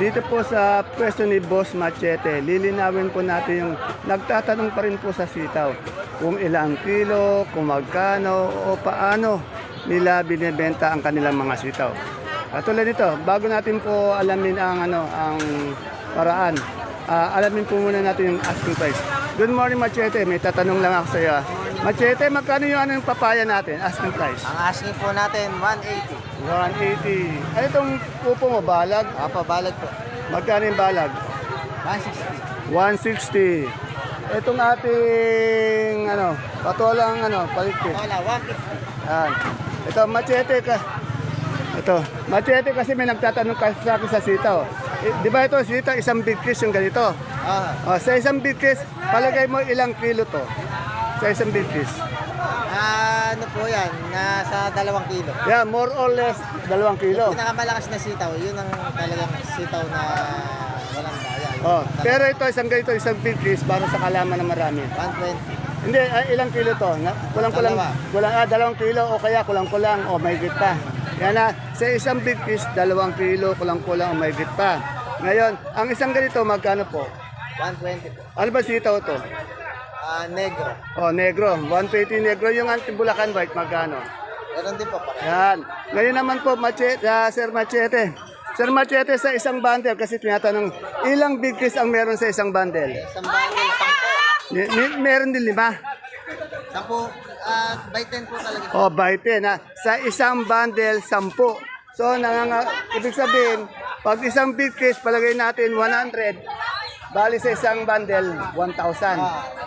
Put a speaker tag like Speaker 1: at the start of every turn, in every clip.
Speaker 1: dito po sa pwesto ni Boss Machete, lilinawin po natin yung nagtatanong pa rin po sa sitaw kung ilang kilo, kung magkano o paano nila binibenta ang kanilang mga sitaw. Katulad nito, bago natin po alamin ang ano ang paraan, ah, alamin po muna natin yung asking price. Good morning Machete, may tatanong lang ako sa iyo. Machete, magkano yung ano yung papaya natin, asking price?
Speaker 2: Ang asking po natin, 180.
Speaker 1: 180. Ano itong upo mo, balag?
Speaker 2: Apa, balag po.
Speaker 1: Magkano yung balag?
Speaker 2: 160.
Speaker 1: 160. Itong ating ano, patolang ano, palikpit.
Speaker 2: Wala, 150.
Speaker 1: Yan. Ito, machete ka. Ito, machete kasi may nagtatanong kasi sa akin sa sitaw. Eh, di ba ito, sitaw, isang big kiss yung ganito.
Speaker 2: Ah,
Speaker 1: O, sa isang big kiss, palagay mo ilang kilo to. Sa isang big kiss.
Speaker 2: ah, ano po yan? Nasa dalawang kilo.
Speaker 1: Yeah, more or less, dalawang kilo.
Speaker 2: Pinakamalakas na sitaw, yun ang talagang sitaw na walang daya. Yun
Speaker 1: Oh,
Speaker 2: talagang
Speaker 1: pero ito, isang ganito, isang big kiss, para sa kalaman na marami.
Speaker 2: 120.
Speaker 1: Hindi, ah, ilang kilo to? Na, kulang-kulang,
Speaker 2: Dalawa.
Speaker 1: kulang, ah, dalawang kilo o kaya kulang-kulang o may pa. Yan na, sa isang big fish, dalawang kilo, kulang-kulang o may pa. Ngayon, ang isang ganito, magkano po?
Speaker 2: 120 po.
Speaker 1: Ano ba sitaw to?
Speaker 2: Ah, negro.
Speaker 1: Oh, negro. 120 negro. Yung anti-bulacan white, magkano?
Speaker 2: Meron din po pa.
Speaker 1: Yan. Ngayon naman po, machete, ah, Sir Machete. Sir Machete, sa isang bundle, kasi tinatanong, ilang big fish ang meron sa isang bundle?
Speaker 2: Isang bundle, 10.
Speaker 1: Ni- ni- meron din lima.
Speaker 2: 10, ah, by 10 po talaga.
Speaker 1: Oh, by 10 ha. Sa isang bundle, 10. So, nanganga, ibig sabihin, pag isang big fish, palagay natin 100, bali sa isang bundle, 1,000.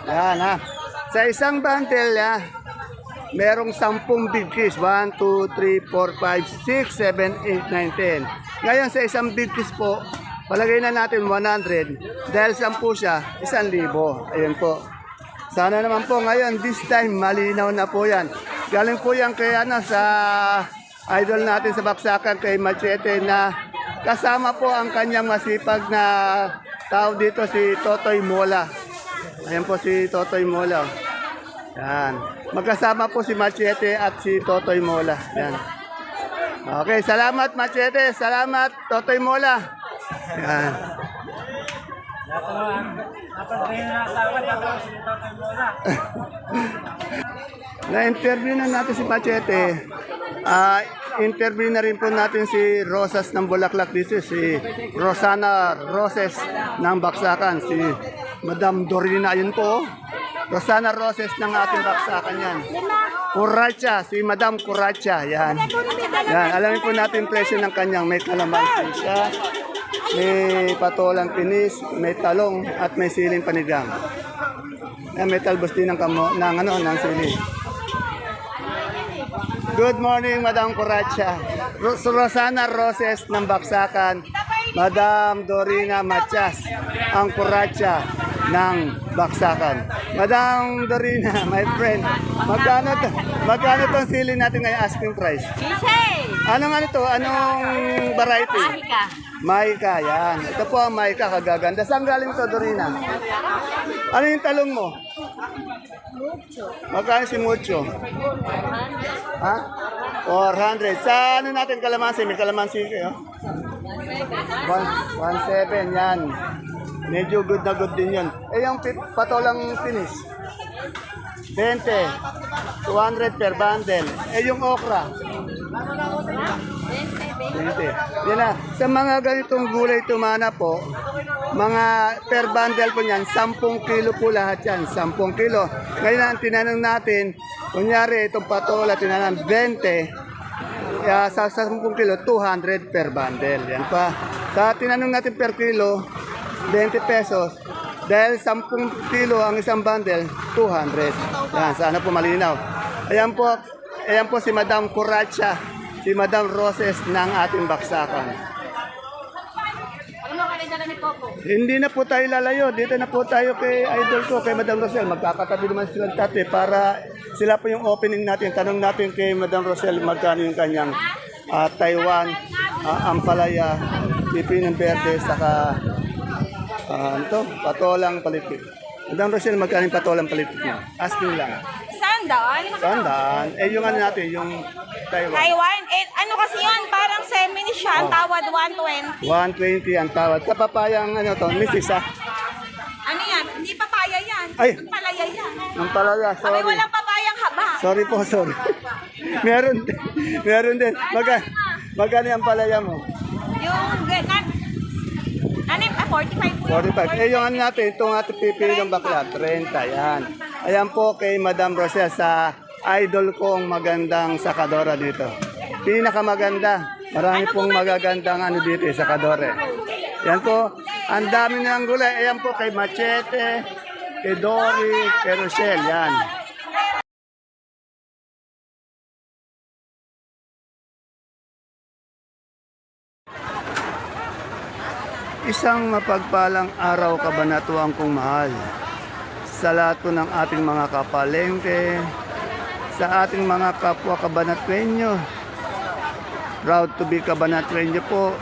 Speaker 1: Yan ha. Sa isang bundle, ha, merong 10 big fish. 1, 2, 3, 4, 5, 6, 7, 8, 9, 10. Ngayon, sa isang big fish po, palagay na natin 100. Dahil 10 siya, 1,000. Ayun po. Sana naman po ngayon, this time, malinaw na po yan. Galing po yan kay ano, sa idol natin sa Baksakan, kay Machete, na kasama po ang kanyang masipag na tao dito, si Totoy Mola. Ayan po si Totoy Mola. Yan. Magkasama po si Machete at si Totoy Mola. Yan. Okay, salamat Machete. Salamat Totoy Mola. Yan. Na-interview na natin si Machete. Ah, interview na rin po natin si Rosas ng Bulaklak dito, si Rosana Roses ng Baksakan, si Madam Dorina, yun po. Rosana Roses ng ating Baksakan yan. Kuracha, si Madam Kuracha, yan. Yan, alamin po natin presyo ng kanyang may kalamansi siya, may patolang pinis, may talong, at may siling panigang. Yan, may talbos din ng, kamo, ng, ano, ng siling. Good morning, Madam Coracha. Ro- Rosana Roses ng Baksakan. Madam Dorina Machas, ang Coracha ng Baksakan. Madam Dorina, my friend, magkano to? Magkano tong sili natin ngayon asking price? Anong ano to? Anong variety?
Speaker 3: Mahika.
Speaker 1: Maika, yan. Ito po ang Maika, kagaganda. Saan galing to, Dorina? Ano yung talong mo? Magkano si Mucho? Ha? 400. Sa ano natin kalamansi? May kalamansi kayo? 1.7 yan. Medyo good na good din yun. Eh, yung pit, patolang finish? 20. 200 per bundle. Eh, yung okra? 20. Yan na. Sa mga ganitong gulay tumana po, mga per bundle po niyan, 10 kilo po lahat yan. 10 kilo. Ngayon ang tinanong natin, kunyari itong patola, tinanong 20, kaya sa 10 kilo, 200 per bundle. Yan pa. Sa tinanong natin per kilo, 20 pesos. Dahil 10 kilo ang isang bundle, 200. Yan, sana po malinaw. Ayan po, ayan po si Madam Curacha, si Madam Roses ng ating baksakan.
Speaker 3: Ano ka dala ni Popo?
Speaker 1: Hindi na po tayo lalayo. Dito na po tayo kay idol ko, kay Madam Rosel. Magkakatabi naman sila tate para sila po yung opening natin. Tanong natin kay Madam Rosel magkano yung kanyang ah, Taiwan, ah, Ampalaya, Pipinong Verde, saka ah, ano to? patolang palipit. Madam Rosel, magkano yung patolang palipit niya? Asking lang.
Speaker 3: Sandaan?
Speaker 1: Sandaan. Eh, yung ano natin, yung Taiwan.
Speaker 3: Taiwan, eh, ano kasi yun, parang semi siya,
Speaker 1: Oh.
Speaker 3: ang tawad 120.
Speaker 1: 120 ang tawad. Sa papayang ano to, misis ah.
Speaker 3: Ano yan? Hindi papaya yan.
Speaker 1: Ay.
Speaker 3: Ang palaya yan.
Speaker 1: Ang palaya,
Speaker 3: Abay,
Speaker 1: sorry.
Speaker 3: walang papayang haba.
Speaker 1: Sorry po, sorry. meron din. Meron din. Maga, magkano ang palaya mo?
Speaker 3: Yung, ganan, ano yun? Ah, 45 po.
Speaker 1: 45. Eh, yung ano natin, itong ating pipili ng bakla, 30. Yan. Ayan po kay Madam Rosel sa idol kong magandang sakadora dito. Pinakamaganda. Marami pong magagandang ano dito, eh, sakadore. Yan po. Ang dami ng gulay. Ayan po kay Machete, kay Dory, kay Rochelle. Yan. Isang mapagpalang araw kabanatuan kong mahal sa lahat po ng ating mga kapalengke, sa ating mga kapwa kabanatwenyo. Proud to be kabanatwenyo po.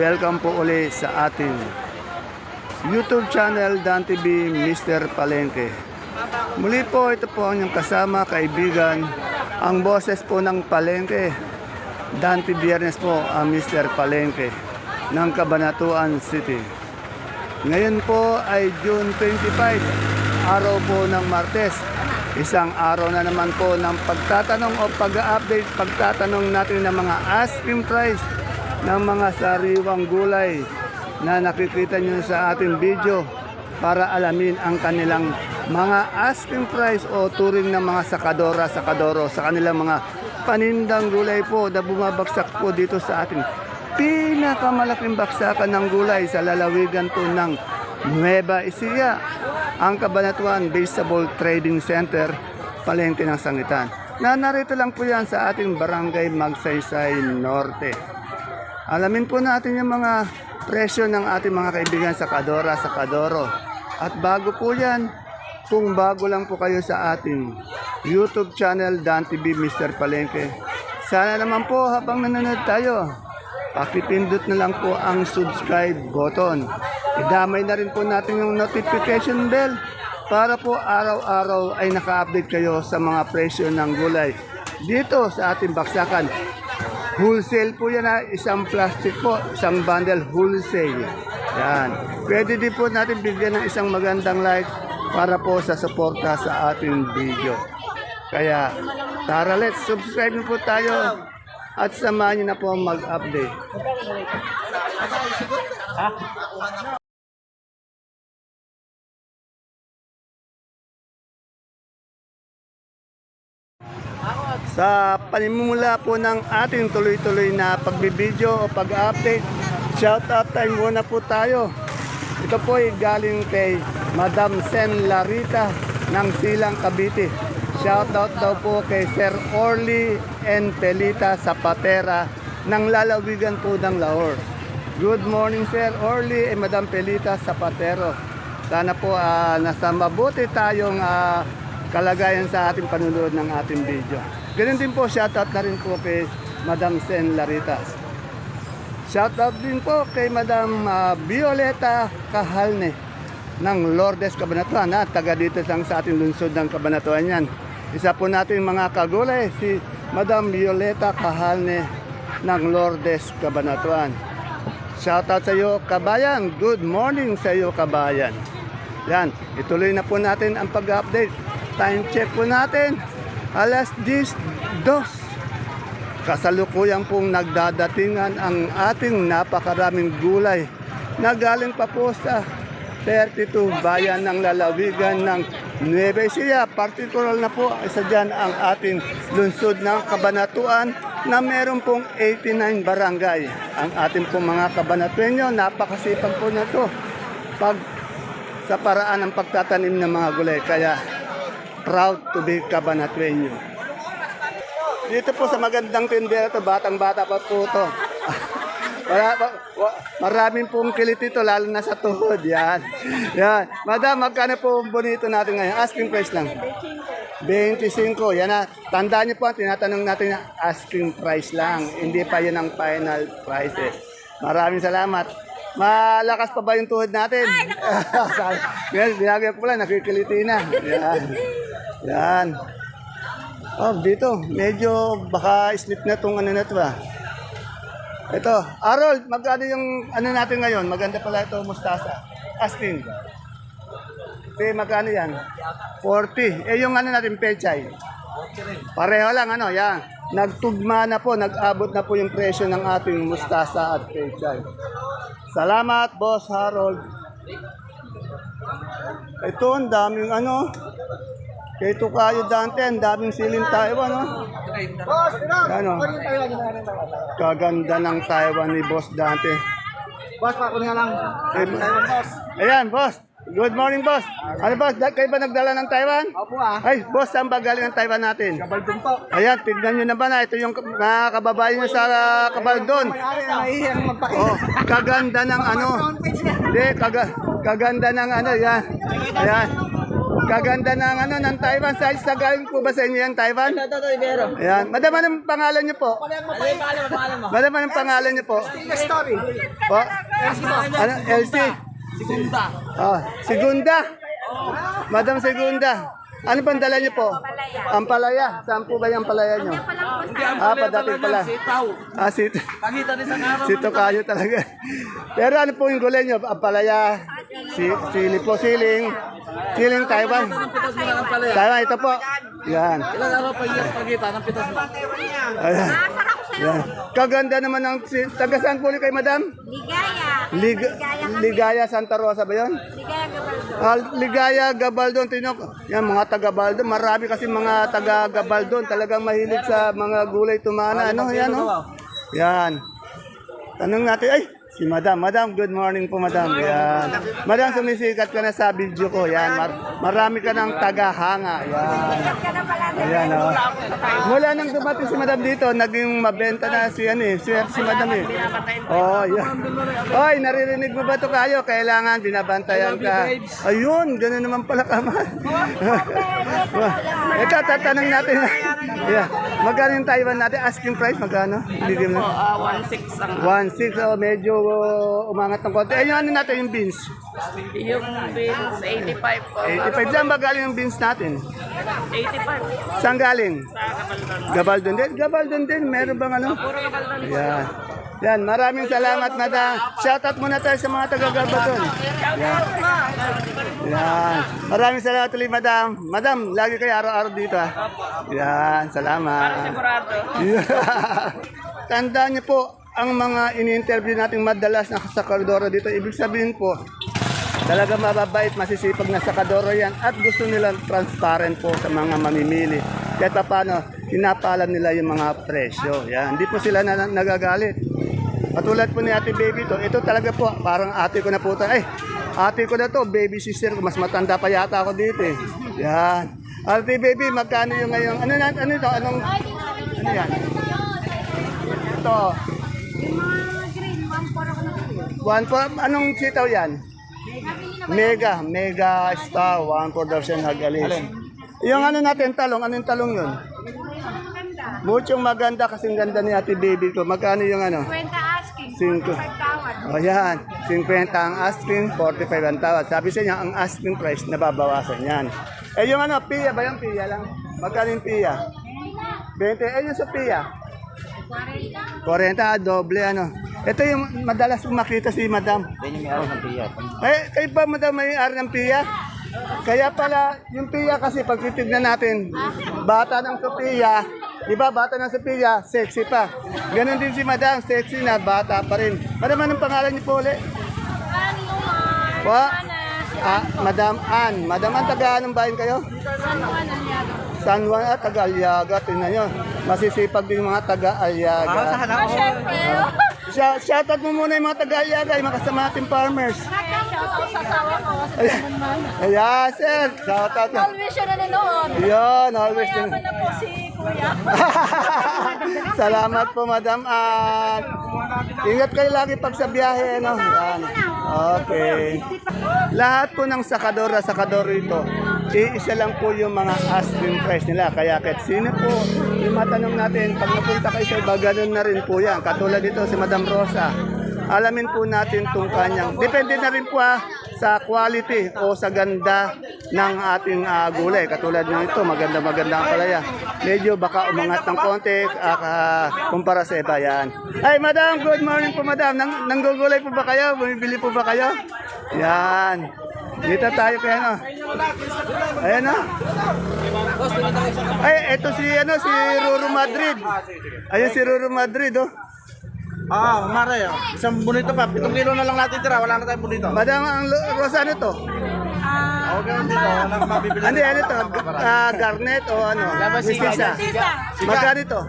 Speaker 1: Welcome po uli sa ating YouTube channel Dan TV Mr. Palengke. Muli po ito po ang inyong kasama, kaibigan, ang boses po ng Palengke. Dante Biernes po ang Mr. Palengke ng Cabanatuan City. Ngayon po ay June 25, araw po ng Martes. Isang araw na naman po ng pagtatanong o pag-update, pagtatanong natin ng mga asking price ng mga sariwang gulay na nakikita nyo sa ating video para alamin ang kanilang mga asking price o turing ng mga sakadora, sakadoro sa kanilang mga panindang gulay po na bumabagsak po dito sa ating pinakamalaking baksakan ng gulay sa lalawigan po ng Nueva Ecija, ang Kabanatuan Baseball Trading Center, Palengke ng Sangitan. Na narito lang po yan sa ating Barangay Magsaysay Norte. Alamin po natin yung mga presyo ng ating mga kaibigan sa Kadora, sa Kadoro. At bago po yan, kung bago lang po kayo sa ating YouTube channel, Dan TV Mr. Palengke, sana naman po habang nanonood tayo, pakipindot na lang po ang subscribe button. Idamay na rin po natin yung notification bell para po araw-araw ay naka-update kayo sa mga presyo ng gulay dito sa ating baksakan. Wholesale po yan ha, isang plastic po, isang bundle wholesale. Yan. Pwede din po natin bigyan ng isang magandang like para po sa suporta sa ating video. Kaya tara let's subscribe po tayo at samahan niyo na po mag-update. Sa panimula po ng ating tuloy-tuloy na pagbibideo o pag-update, shout out time muna po tayo. Ito po ay galing kay Madam Sen Larita ng Silang Cavite. Shout out daw po kay Sir Orly and Pelita Zapatera ng lalawigan po ng Lahore. Good morning Sir Orly and Madam Pelita Zapatero. Sana po ah, nasa mabuti tayong ah, kalagayan sa ating panunood ng ating video. Ganun din po, shoutout na rin po kay Madam Sen Larita. Shoutout din po kay Madam ah, Violeta Kahalne ng Lourdes Cabanatuan. Ha? Taga dito lang sa ating lungsod ng Cabanatuan yan. Isa po natin mga kagulay, si Madam Violeta Kahalne ng Lourdes Cabanatuan. Shoutout sa iyo, kabayan. Good morning sa iyo, kabayan. Yan, ituloy na po natin ang pag-update. Time check po natin. Alas 10, dos. Kasalukuyan pong nagdadatingan ang ating napakaraming gulay na galing pa po sa 32 bayan ng lalawigan ng Nueva Ecija. Particular na po, isa dyan ang ating lungsod ng Kabanatuan na meron pong 89 barangay. Ang ating pong mga kabanatuenyo, napakasipag po na to. Pag sa paraan ng pagtatanim ng mga gulay. Kaya proud to be Cabanatueño. Dito po sa magandang tindera to, batang-bata pa po to. Wala, wa- maraming pong kilit ito, lalo na sa tuhod. Yan. Yan. Madam, magkano po bonito natin ngayon? Asking price lang. 25. Yan na. Tandaan niyo po, tinatanong natin na asking price lang. Hindi pa yun ang final prices. Maraming salamat. Malakas pa ba yung tuhod natin? Yan, binagay ko pala, nakikiliti na. Yan. Yan. Oh, dito. Medyo baka slip na tong ano na to ah. Ito, Harold, magkano yung ano natin ngayon? Maganda pala ito, mustasa. Asking. Sige, magkano yan? 40. Eh, yung ano natin, pechay. Pareho lang, ano, yan. Nagtugma na po, nag-abot na po yung presyo ng ating mustasa at pechay. Salamat, Boss Harold. Ito, ang daming ano. Kay Tukayo Dante, ang daming siling Taiwan, no? Ano? Kaganda ng Taiwan ni Boss Dante.
Speaker 2: Boss, pa nga lang.
Speaker 1: Eh, Ayan, boss. Good morning, boss. Ano, boss? Kayo ba nagdala ng Taiwan?
Speaker 2: Opo ah.
Speaker 1: Ay, boss, saan ba galing ang Taiwan natin?
Speaker 2: Kabaldon po.
Speaker 1: Ayan, tignan nyo naman na. Ito yung mga kababayan nyo sa uh, Kabaldon.
Speaker 2: Nahihiyang magpakita.
Speaker 1: Oh, kaganda ng ano. Hindi, kaga, kaganda ng ano, yan. Ayan. Kaganda ng ano, ng Taiwan. Sa, sa galing po ba sa inyo yan, Taiwan?
Speaker 2: Ito, ito, Ibero.
Speaker 1: Ayan. Madam, anong pangalan nyo po?
Speaker 2: Ano yung pangalan mo? Pangalan mo?
Speaker 1: Madam, anong pangalan nyo po?
Speaker 2: Story.
Speaker 1: Po? Ano, LC?
Speaker 2: Segunda.
Speaker 1: Ah, Segunda. Madam Segunda. Ano bang dala niyo po? Ampalaya. Saan po ba yung ampalaya niyo? Ah, padating pala. Ah, sit
Speaker 2: Pagita din sa araw.
Speaker 1: sito kayo talaga. Pero ano po yung gulay niyo? Ampalaya, si, sili po, siling, siling Taiwan. Taiwan, ito po. Yan.
Speaker 2: Ilang araw pa yung pagkita ng pitas mo?
Speaker 1: Ayan. Yan. Kaganda naman ng, si, taga saan po kay madam?
Speaker 3: Ligaya.
Speaker 1: Lig Ligaya Santa Rosa ba yun?
Speaker 3: Ligaya Gabaldo.
Speaker 1: Ah, Ligaya, Gabaldon, Tinok. Yan, mga taga Baldon. Marami kasi mga taga Gabaldon. Talagang mahilig sa mga gulay tumana. Ano, yan, oh. Yan. Tanong natin, ay, si Madam. Madam, good morning po, Madam. Yan. Madam, sumisikat ka na sa video ko. Yan, mar marami ka ng tagahanga. Yan. Ayan, oh. Mula nang dumating si Madam dito, naging mabenta na si, ano, eh, si, si Madam eh. Oh, yan. Oy, naririnig mo ba to kayo? Kailangan binabantayan ka. Ayun, gano'n naman pala ka man. Ito, tatanong natin. yeah. Magkano yung Taiwan natin? Asking price, magkano? Bigyan mo.
Speaker 4: Ah, 1.6 ang
Speaker 1: 1.6, oh, medyo uh, umangat ng konti. Yung ano natin, yung beans.
Speaker 4: yung bills, 85 po.
Speaker 1: 85 saan ba galing yung beans natin?
Speaker 4: 85
Speaker 1: Saan galing?
Speaker 4: sa Kabaldon.
Speaker 1: Gabaldon din? Gabaldon din. Meron bang ano?
Speaker 4: Puro Kabaldon.
Speaker 1: Yan. Yan, maraming salamat, madam. Shoutout muna tayo sa mga taga-Gabaldon. Yan. Yan. Maraming salamat ulit, madam. Madam, lagi kayo araw-araw dito. ah. Yan, salamat.
Speaker 4: Sigurado.
Speaker 1: Tandaan niyo po, ang mga ini-interview nating madalas na sakadoro dito, ibig sabihin po, talaga mababait, masisipag na sakadoro yan at gusto nilang transparent po sa mga mamimili. Kahit pa paano, pinapalam nila yung mga presyo. Yan, hindi po sila na, nagagalit. Katulad po ni ate baby to, ito talaga po, parang ate ko na po tayo. Ay, ate ko na to, baby sister ko, mas matanda pa yata ako dito eh. Yan. Ate baby, magkano yung ngayon? Ano, na- ano ito? Anong, ano yan? Ito.
Speaker 3: Yung mga green, one for ako na
Speaker 1: One for, anong sitaw yan? Mega, mega star, one for daw siya nagalis. Yung ano natin, talong, anong talong yun? Muchong maganda kasing ganda ni ate baby ko. Magkano yung ano?
Speaker 3: Kwenta asking.
Speaker 1: Cinco.
Speaker 3: 45 tawad.
Speaker 1: O yan, 50 ang asking, 45 ang tawad. Sabi sa inyo, ang asking price, nababawasan yan. Eh yung ano, piya ba yung piya lang? Magkano yung piya? 20. Eh yung sa piya? 40, ah, doble ano. Ito yung madalas kong makita si madam.
Speaker 2: Yan yung may araw ng tiyak.
Speaker 1: Eh, kayo ba madam may ari ng piya? Kaya pala, yung piya kasi pag titignan natin, bata ng Sophia, di ba bata ng Sophia, sexy pa. Ganon din si madam, sexy na, bata pa rin. Madam, anong pangalan niyo po ulit? Po? Ah, Madam Ann. Madam Ann, taga anong bayan kayo? San Juan at taga Aliaga. Tingnan nyo. Masisipag din yung mga taga Aliaga.
Speaker 3: Oh, syempre.
Speaker 1: Shout, shoutout mo muna yung mga taga Aliaga, yung mga kasama nating farmers. Ayan, Ayan sir. Shoutout.
Speaker 3: Always siya nanonood.
Speaker 1: Yun, always.
Speaker 3: Mayaman na po si Kuya.
Speaker 1: Salamat po, Madam Ann. Ingat kayo lagi pag sa biyahe, no? Yan. Okay. Lahat po ng sakadora, sakador ito, iisa lang po yung mga asking price nila. Kaya kahit sino po, yung matanong natin, pag napunta kayo sa iba, ganun na rin po yan. Katulad dito si Madam Rosa. Alamin po natin itong kanyang. Depende na rin po ah, sa quality o sa ganda ng ating ah, gulay. Katulad nito, maganda-maganda ang palaya. Medyo baka umangat ng konti ah, ah, kumpara sa iba yan. Ay, madam, good morning po, madam. Nang, nanggugulay po ba kayo? Bumibili po ba kayo? Yan. Dito tayo kaya no. Ayan na. Ay, eto si ano si Ruru Madrid. Ayun si Ruru Madrid oh.
Speaker 2: Ah, mare. Isang bonito pa. Pitong kilo na lang natin tira. Wala na tayong bonito.
Speaker 1: Madam, ang lo- rosa ano to?
Speaker 2: Okay, dito. Wala na mabibili.
Speaker 1: Ano ano to? Ah, garnet o ano? Mistisa.
Speaker 3: Sisa.
Speaker 1: Magkano ito?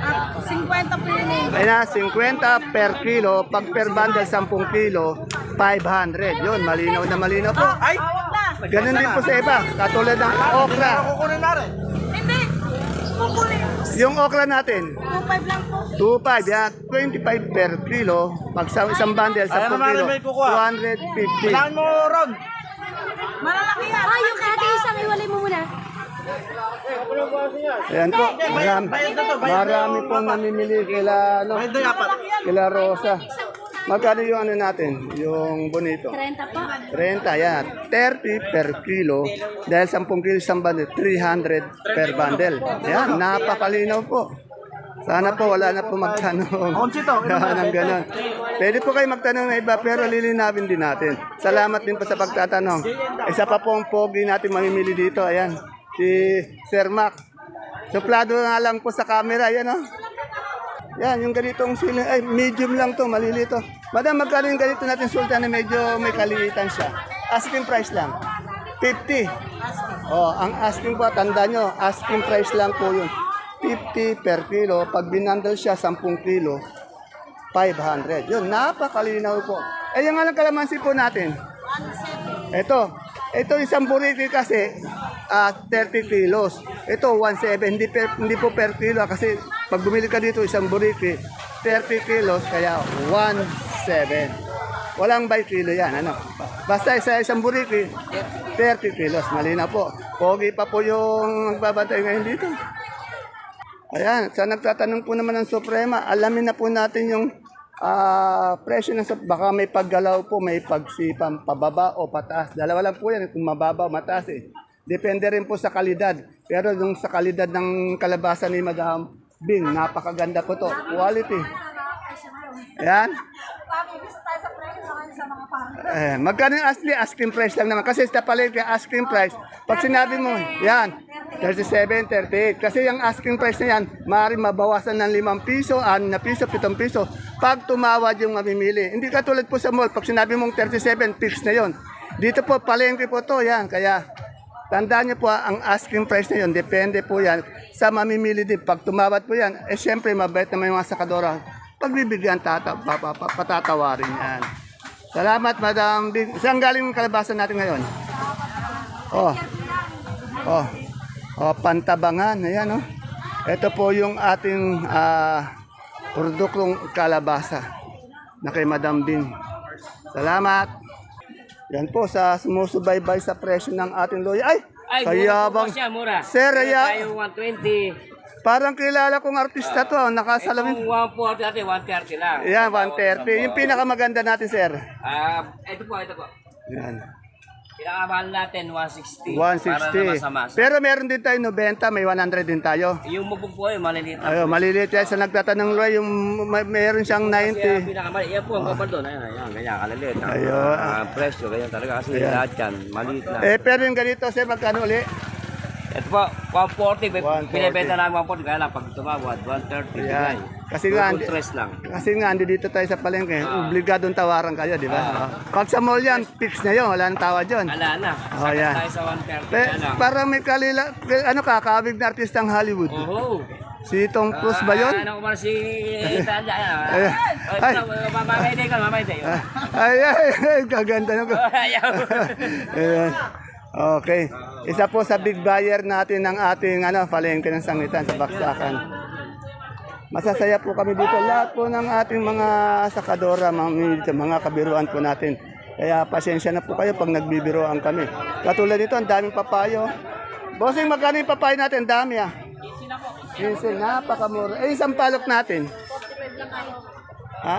Speaker 3: Ah, 50 po yun eh.
Speaker 1: Ayun na, 50 per kilo. Pag per bundle, 10 kilo, 500. Yun, malinaw na malinaw po.
Speaker 2: Ay!
Speaker 3: Tawag na.
Speaker 1: Ganun din po sa iba. Katulad ng okra.
Speaker 2: Kukunin mare.
Speaker 1: Yung okra natin,
Speaker 3: 2.5 lang po.
Speaker 1: 2.5 yan, 25 per kilo. Pag sa isang bundle, 10
Speaker 2: Ayan
Speaker 1: kilo,
Speaker 2: Mari, may kukuha.
Speaker 1: 250.
Speaker 2: Kailangan mo ron.
Speaker 3: Malalaki yan.
Speaker 5: Ah, yung kate isang iwalay mo muna.
Speaker 1: Ayan po, marami, marami pong namimili kila, ano,
Speaker 2: Bayad na apat.
Speaker 1: kila Rosa. Magkano yung ano natin, yung bonito?
Speaker 5: 30 po.
Speaker 1: 30, yan. 30 per kilo. Dahil 10 kilo isang bundle, 300 per bundle. Yan, napakalinaw po. Sana po wala na po magtanong. Ang ganun. Pwede po kayo magtanong na iba, pero lilinawin din natin. Salamat din po sa pagtatanong. Isa pa po ang pogi natin mamimili dito. Ayan, si Sir Mac. Suplado nga lang po sa camera. Yan, oh. Yan, yung ganitong sili, ay medium lang to, malilito. Madam, magkano yung ganito natin sultan na medyo may kaliitan siya? Asking price lang. 50. Oh, ang asking po, tanda nyo, asking price lang po yun. 50 per kilo. Pag binandal siya, 10 kilo, 500. Yun, napakalinaw po. Eh, yung alang kalamansi po natin. Ito. Ito isang buriti kasi ah 30 kilos. Ito 17. Hindi, per, hindi po per kilo ah, kasi pag bumili ka dito isang buriti 30 kilos kaya 17. Walang by kilo yan. Ano? Basta isa isang buriti 30 kilos. Malina po. Pogi pa po yung magbabantay ngayon dito. Ayan, sa nagtatanong po naman ng Suprema, alamin na po natin yung ah, presyo ng Suprema. Baka may paggalaw po, may pagsipang pababa o pataas. Dalawa lang po yan, kung mababa o mataas eh. Depende rin po sa kalidad. Pero yung sa kalidad ng kalabasa ni Madam Bing, napakaganda po to. Quality. Ayan. Eh, magkano yung asli? Asking price lang naman. Kasi sa palengke, asking price. Pag sinabi mo, yan, 37, 38. Kasi yung asking price na yan, maaaring mabawasan ng 5 piso, 6 na piso, 7 piso. Pag tumawad yung mamimili. Hindi katulad po sa mall, pag sinabi mong 37, fix na yon. Dito po, palengke po to, yan. Kaya, tandaan niyo po, ah, ang asking price na depende po yan sa mamimili din. Pag tumawad po yan, eh syempre, mabait naman yung mga sakadora. Pagbibigyan, tata, pa, pa, yan. Salamat, Madam Bing. Saan galing yung kalabasan natin ngayon? Oh. Oh. Oh, pantabangan. Ayan, oh. Ito po yung ating ah, produktong kalabasa na kay Madam Bing. Salamat. Yan po sa sumusubaybay sa presyo ng ating loya. Ay!
Speaker 6: Ay,
Speaker 1: kaya
Speaker 6: mura
Speaker 1: bang...
Speaker 6: siya, mura.
Speaker 1: Sir,
Speaker 6: Meron
Speaker 1: ya-
Speaker 6: tayo 120.
Speaker 1: Parang kilala kong artista to. ah, Nakasalamin.
Speaker 6: Itong 140 natin, 130 lang.
Speaker 1: Yan, 130. Yung pinakamaganda natin, sir.
Speaker 6: Ah, ito po, ito po.
Speaker 1: Yan.
Speaker 6: Pinakamahal natin, 160. Para na
Speaker 1: 160.
Speaker 6: masama.
Speaker 1: Pero meron din tayo 90, may 100 din tayo.
Speaker 6: Yung mabog po ay maliliit.
Speaker 1: Ayo, maliliit yan sa nagtatanong Roy, yung may, meron siyang
Speaker 6: Kasi
Speaker 1: 90.
Speaker 6: ang pinakamaliit, yan po ang kapal doon. Ayan, ayan, ganyan, kalaliit. Ang,
Speaker 1: Ayun.
Speaker 6: ah, presyo, ganyan talaga. Kasi
Speaker 1: Ayan.
Speaker 6: lahat yan, maliit lang.
Speaker 1: Eh, pero yung ganito, sir, magkano uli?
Speaker 6: Ito po, 140.
Speaker 1: 140.
Speaker 6: Binibenta namin 140. Kaya lang, pag tumawad, 130.
Speaker 1: Ayan. Kasi nga,
Speaker 6: Double tres lang.
Speaker 1: Kasi nga, andi dito tayo sa palengke, obligadong tawaran kayo, di ba? Oh. Pag sa mall yan, fix na yun, wala nang tawad yun.
Speaker 6: Wala na.
Speaker 1: Oh, yan.
Speaker 6: tayo sa 130.
Speaker 1: Eh,
Speaker 6: Kaya lang.
Speaker 1: parang may kalila, ano ka, kabig na artistang Hollywood.
Speaker 6: Oho.
Speaker 1: Si Tom Cruise ba yun?
Speaker 6: Ah, ano ko man si Tanda.
Speaker 1: Ay.
Speaker 6: Ay. Mamayday ka, mamayday.
Speaker 1: Ay, ay, ay, kaganda na ko.
Speaker 6: Ayaw.
Speaker 1: Ayan. Okay. Isa po sa big buyer natin ng ating ano, palengke ng sangitan sa Baksakan. Masasaya po kami dito. Lahat po ng ating mga sakadora, mga, mga kabiruan po natin. Kaya pasensya na po kayo pag nagbibiroan kami. Katulad nito, ang daming papayo. Bossing, magkano yung papayo natin? Dami ah. 15 napakamura. Eh, isang palok natin. Ha?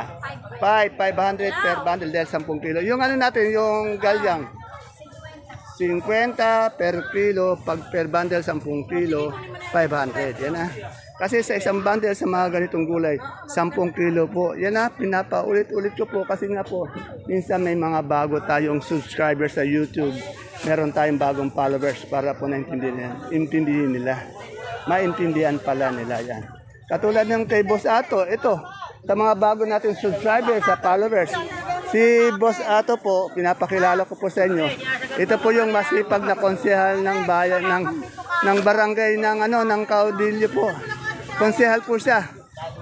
Speaker 1: 5, 500 per bundle dahil 10 kilo. Yung ano natin, yung galyang, 50 per kilo, pag per bundle 10 kilo, 500. Yan na. Kasi sa isang bundle sa mga ganitong gulay, 10 kilo po. Yan na, pinapaulit-ulit ko po kasi nga po, minsan may mga bago tayong subscribers sa YouTube. Meron tayong bagong followers para po naintindihan intindihin nila. Maintindihan pala nila yan. Katulad ng kay Boss Ato, ito, sa mga bago nating subscribers sa followers, Si Boss Ato po, pinapakilala ko po sa inyo. Ito po yung masipag na konsehal ng bayan ng ng barangay ng ano ng Caudillo po. Konsehal po siya.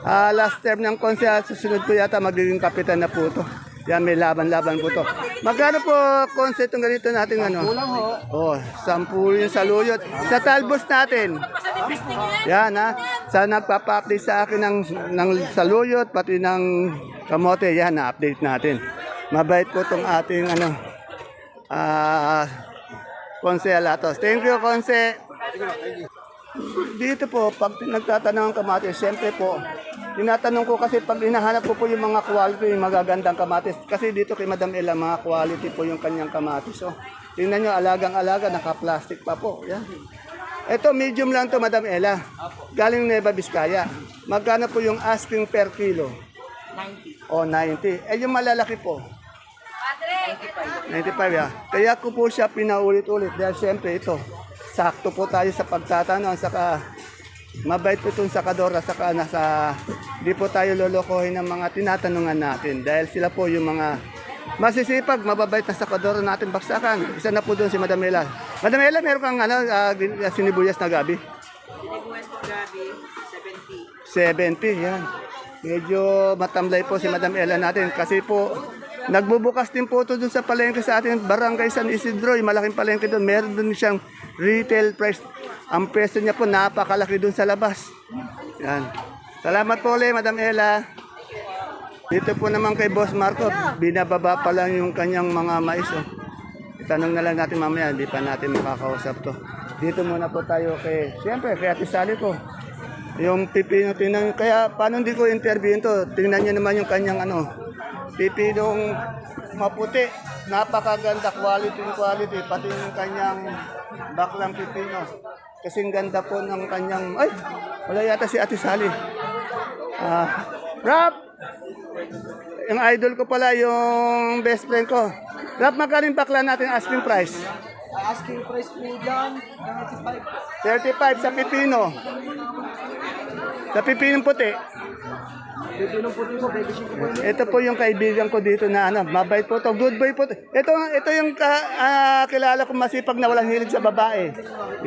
Speaker 1: Ah, last term ng konsehal, susunod po yata magiging kapitan na po to. Yan, may laban-laban po to. Magkano po konse itong ganito natin ano? Kulang ho. Oh, sampu yung saluyot. Sa talbos natin. Yan ha. Sa nagpapa-update sa akin ng, ng saluyot, pati ng kamote, yan na-update natin. Mabait po itong ating ano, ah, Konse Alatos. Thank you, Konse. Dito po, pag nagtatanong ng kamatis, siyempre po, tinatanong ko kasi pag hinahanap ko po yung mga quality, yung magagandang kamatis. Kasi dito kay Madam Ella, mga quality po yung kanyang kamatis. Oh. Tingnan nyo, alagang-alaga, naka-plastic pa po. Yan. Ito, medium lang to Madam Ella. Galing Nueva Vizcaya. Magkano po yung asking per kilo? 90. O, 90. Eh, yung malalaki po? 95 ya. Kaya ko po siya pinaulit-ulit dahil siyempre ito, sakto po tayo sa pagtatanong, saka mabait po itong sakadora, saka nasa, di po tayo lolokohin ng mga tinatanungan natin dahil sila po yung mga masisipag, mababait na sakadora natin baksakan. Isa na po doon si Madam Ella. Madam Ella, meron kang ano, ah, sinibuyas na gabi?
Speaker 4: Sinibuyas po gabi, 70.
Speaker 1: 70, yan. Medyo matamlay po si Madam Ella natin kasi po nagbubukas din po ito dun sa palengke sa ating barangay San Isidro. Yung malaking palengke doon. Meron doon siyang retail price. Ang presyo niya po napakalaki doon sa labas. Yan. Salamat po ulit, Madam Ella. Dito po naman kay Boss Marco, binababa pa lang yung kanyang mga mais. Oh. Itanong na lang natin mamaya, hindi pa natin makakausap to. Dito muna po tayo kay, siyempre, kay Ate Sally ko. Yung pipino, tingnan, kaya paano hindi ko interviewin to? Tingnan niyo naman yung kanyang ano, pipinong maputi. Napakaganda quality quality, pati yung kanyang baklang pipino. Kasing ganda po ng kanyang, ay, wala yata si Ate Sally. Ah, Rap! Yung idol ko pala, yung best friend ko. Rap, magkano yung bakla natin asking price?
Speaker 2: Asking price po dyan,
Speaker 1: 35 sa pipino. Sa pipinong puti.
Speaker 2: Pipinong puti po, 25 po.
Speaker 1: Ito po yung kaibigan ko dito na ano, mabait po to, good boy po. to. Ito ito yung ka- ah, kilala ko masipag na walang hilig sa babae.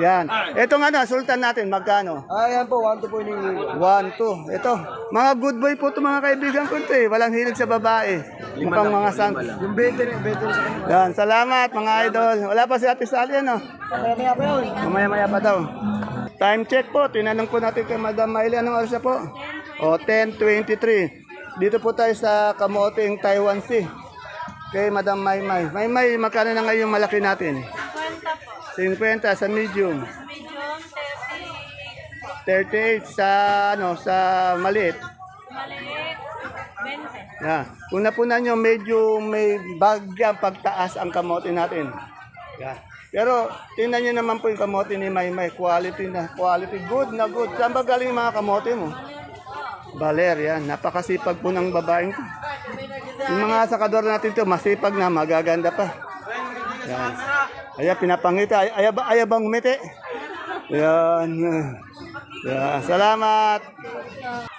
Speaker 1: Yan. Ito nga na, sultan natin, magkano?
Speaker 2: Ayan po, 1 to po yung
Speaker 1: 1, 2. Ito, mga good boy po to mga kaibigan ko to eh. Walang hilig sa babae. Mukhang mga san.
Speaker 2: Yung 20 rin, 20 rin sa kanila.
Speaker 1: Yan, salamat mga idol. Wala pa si Ate Sally ano?
Speaker 2: Kaya pa yun.
Speaker 1: Mamaya-maya pa daw. Time check po. Tinanong po natin kay Madam Miley anong oras na po? O, 10.23. Dito po tayo sa Kamoting Taiwan Sea. Kay Madam Maymay. Maymay, magkano na ngayon yung malaki natin? 50 sa medium. 38 sa ano sa maliit. Yeah. Kung napunan nyo, medyo may bagyang pagtaas ang kamote natin. Yeah. Pero tingnan nyo naman po yung kamote ni Maymay. Quality na, quality. Good na good. Saan ba galing mga kamote mo? Baler, yan. Napakasipag po ng babaeng to. Yung mga sakador natin to, masipag na, magaganda pa. Yan. Aya, pinapangita. Ay, aya, ba, aya bang umiti? Yan. Yan. Salamat.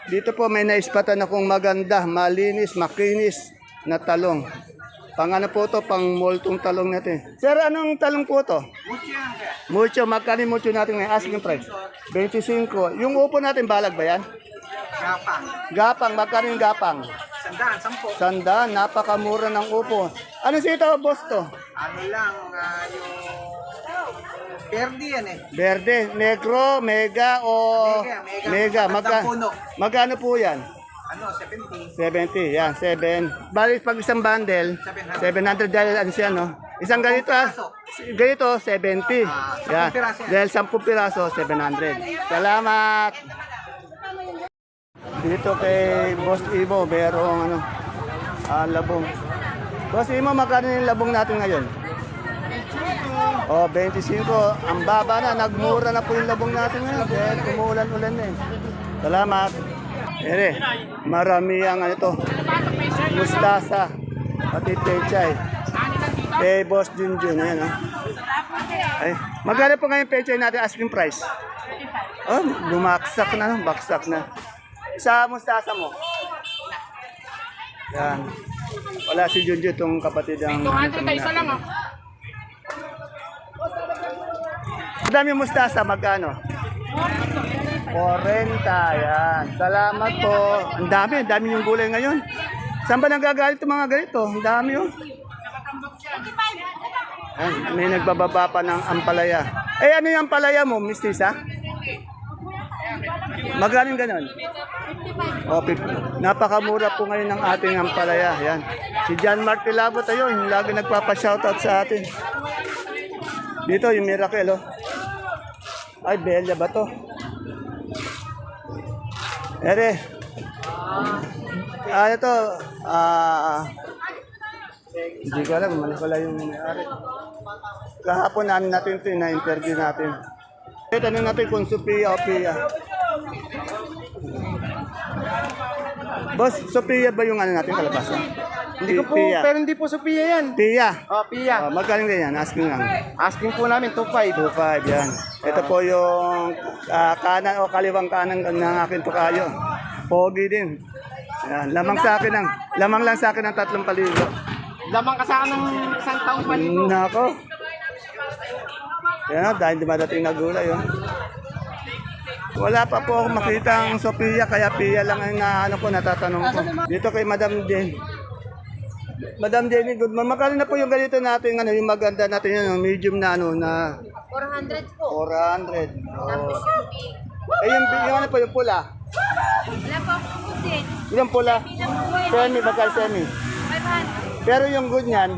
Speaker 1: Dito po may naispatan akong maganda, malinis, makinis na talong. Pang ano po to, pang moltong talong natin. Sir, anong talong po to? Mucho. Magkano yung mucho natin ngayon? Asking price. 25. Yung upo natin, balag ba yan?
Speaker 2: Gapang.
Speaker 1: Gapang, magkano yung gapang?
Speaker 2: Sandaan, 10.
Speaker 1: Sandaan, napakamura ng upo. Ano sitaw, boss to?
Speaker 2: Ano lang, ah, yung... Perdi yan eh.
Speaker 1: Verde, negro, mega o
Speaker 2: Mega, mega.
Speaker 1: mega. Magka, magkano po yan?
Speaker 2: Ano, 70.
Speaker 1: 70, yan, 7. Balik pag isang bundle, 700 dahil ano siya, no? Isang ganito, ah, ganito, 70. Yan,
Speaker 2: piraso yan.
Speaker 1: dahil 10 piraso, 700. Salamat! Dito kay Boss Ibo, merong ano, ah, labong. Boss Imo, magkano yung labong natin ngayon? Oh, 25. Ang baba na, nagmura na po yung labong natin ngayon. Dahil umuulan-ulan na eh. Salamat. Ere, marami ang ano to. Mustasa. Pati pechay. Eh, Boss Junjun. Ayan, oh. Ay, magkano po ngayon pechay natin asking price? Oh, bumaksak na, baksak na. Sa mustasa mo? Yan. Wala si Junjun, itong kapatid ang... 200 isa lang. Ang dami mustasa, magkano? 40, yan. Salamat po. Ang dami, ang dami yung gulay ngayon. Saan ba nanggagalit itong mga ganito? Ang dami oh. Ayan, may nagbababa pa ng ampalaya. Eh, ano yung ampalaya mo, Miss Tisa? Magaling ganon? O, pip- napakamura po ngayon ng ating ampalaya. Yan. Si John Mark Tilabot ayun, lagi nagpapa-shoutout sa atin. Dito, yung miracle, oh. Ay, Bella ba to? Ere. Ah, ito. Ah, hindi ko alam, mali pala yung may-ari. Kahapon namin natin ito, na-interview natin. Tanong natin kung Sophia o Pia. Boss, Sophia ba yung ano natin kalabasa? Hindi ko po,
Speaker 2: Pero hindi po Sophia yan.
Speaker 1: Pia.
Speaker 2: Oh, Pia.
Speaker 1: Oh, magaling ganyan, asking lang.
Speaker 2: Asking po namin 2.5.
Speaker 1: 2.5 yan. Ito po yung ah, kanan o kaliwang kanan ng akin tukayo. Pogi din. Yan, lamang sa akin ng lamang lang sa akin ng tatlong paligo.
Speaker 2: Lamang ka sa akin ng isang taong paligo.
Speaker 1: Nako. Yan, dahil dumadating na gulay, oh. Wala pa po akong makita ang Sophia, kaya Pia lang ang naano ko, natatanong ko. Dito kay Madam Jane. Madam Jenny, good morning. Magkano na po yung ganito natin, ano, yung maganda natin yun, yung medium na ano, na
Speaker 3: 400 po.
Speaker 1: 400. Oh. Eh, yung, yung ano po, yung pula.
Speaker 3: Wala po akong kusin.
Speaker 1: Yung pula. Semi, bakal semi.
Speaker 3: 500.
Speaker 1: Pero yung good niyan,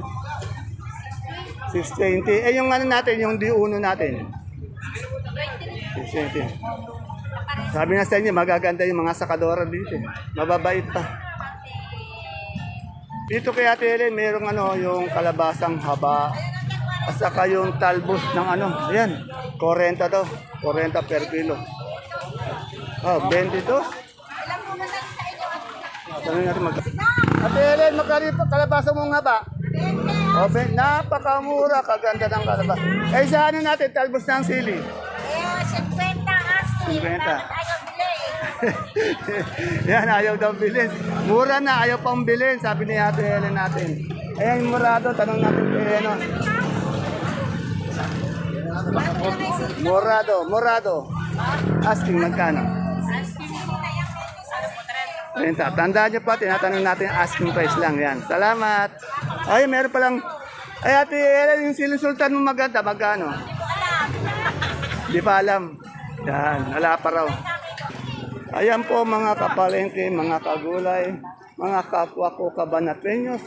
Speaker 1: 620. Eh, yung ano natin, yung D1 natin. 620. Sabi nga sa inyo, magaganda yung mga sakadora dito. eh. Mababait pa. Dito kay Ate Helen, merong ano, yung kalabasang haba. At saka yung talbos ng ano. Ayan, 40 to. 40 per kilo. Oh, 22. Tanong natin mag... Ate Helen, magkano yung kalabasa mong haba? O, ben, napakamura, kaganda ng kalabasa. Eh, sa ano natin, talbos ng sili?
Speaker 3: Eh, 50 asking.
Speaker 1: 50.
Speaker 3: Bakit ayaw bili?
Speaker 1: Yan, ayaw daw bilhin. Mura na, ayaw pang bilhin, sabi ni Ate Helen natin. Ayan, murado, tanong natin kay ano. Morado, morado. Asking magkano? Renta. Tandaan niyo po, tinatanong natin asking price lang yan. Salamat. Ay, meron palang... Ay, ate, Ellen, yung sinusultan mo maganda, magkano? Di pa alam. Yan, wala pa raw. Ayan po mga kapalengke, mga kagulay, mga kapwa ko kabanatenyos.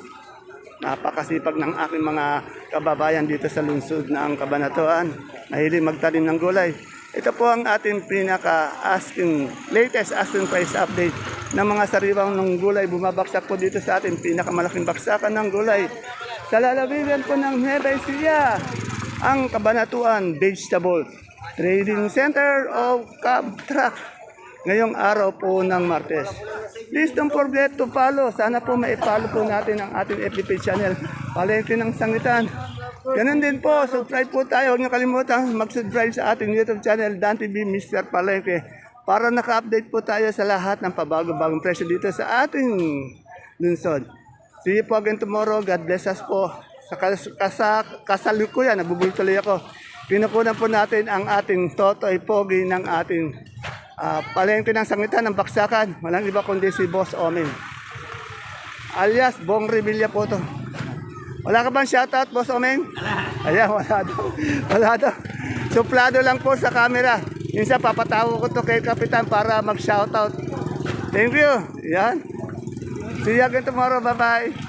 Speaker 1: Napakasipag ng aking mga kababayan dito sa lungsod ng Kabanatuan. Mahilig magtanim ng gulay. Ito po ang ating pinaka-asking, latest asking price update ng mga sariwang ng gulay. Bumabaksak po dito sa ating pinakamalaking baksakan ng gulay. Sa lalawigan po ng Nueva Ecija, ang Kabanatuan Vegetable Trading Center of Cab Truck ngayong araw po ng Martes. Please don't forget to follow. Sana po ma-follow po natin ang ating FB channel. Palengke ng Sangitan. Ganun din po, subscribe po tayo. Huwag niyo kalimutan mag-subscribe sa ating YouTube channel, Dan TV Mr. Palengke. Para naka-update po tayo sa lahat ng pabago-bagong presyo dito sa ating lunsod. See you po again tomorrow. God bless us po. Sa kas kasa kasalukuyan, nabubultuloy ako. Pinukunan po natin ang ating totoy pogi ng ating ah, palengke ng sangitan ng baksakan. Walang iba kundi si Boss Omen. Alias Bong Revilla po to. Wala ka bang shoutout, Boss Omen? Ayan, wala daw. Wala daw. Suplado lang po sa camera. Minsan papatawa ko to kay Kapitan para mag-shoutout. Thank you. Yan. See you again tomorrow. Bye-bye.